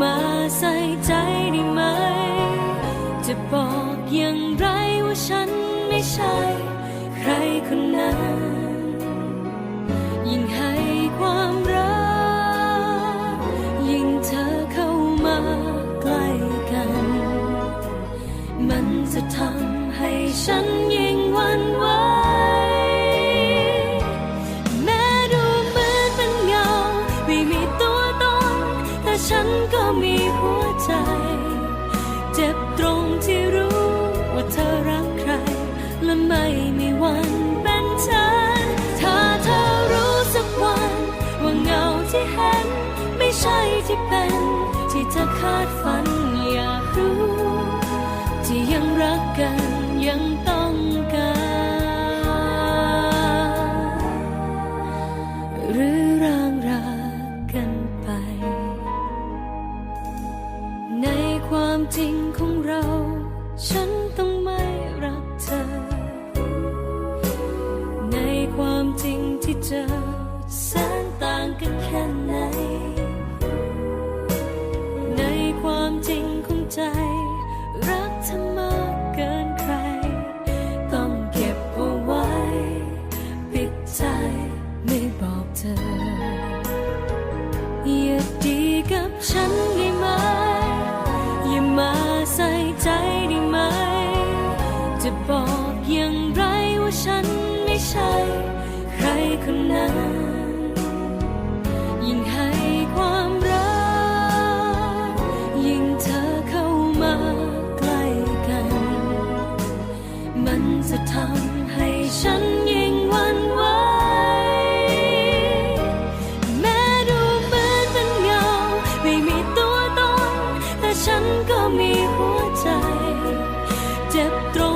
มาใส่ใจได้ไหม จะบอกอย่างไรว่าฉันไม่ใช่ ใครคนนั้น ยิ่งให้ความรัก ยิ่งเธอเข้ามาใกล้กัน มันจะทำให้ฉันยิ่งหวันไหว ก็มีหัวใจ เจ็บตรงที่รู้ว่าเธอรักใคร และไม่มีวันเป็นฉัน ถ้าเธอรู้สักวัน ว่าเงาที่เห็น ไม่ใช่ที่เป็น ที่เธอคาดฝันอยากรู้ ที่ยังรักกัน จริงของเรา ฉันต้องไม่รักเธอ ในความจริงที่เจอแสนต่างกันแค่ คนนั้น ยิ่งให้ความรัก ยิ่งเธอเข้ามาใกล้กัน มันจะทำให้ฉันยิ่งหวันไหวแม้ดูเหมือนเป็นเงา ไม่มีตัวตน แต่ฉันก็มีหัวใจ เจ็บตรง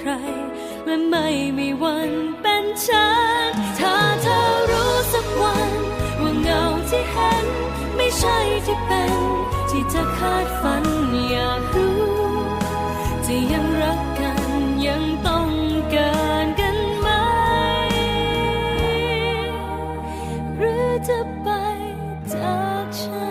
ใคร และไม่มีวันเป็นฉัน ถ้าเธอรู้สักวันว่าเงาที่เห็น ไม่ใช่ที่เป็น ที่เธอคาดฝันอยากรู้ จะยังรักกันยังต้องการกันไหม หรือจะไปจากฉัน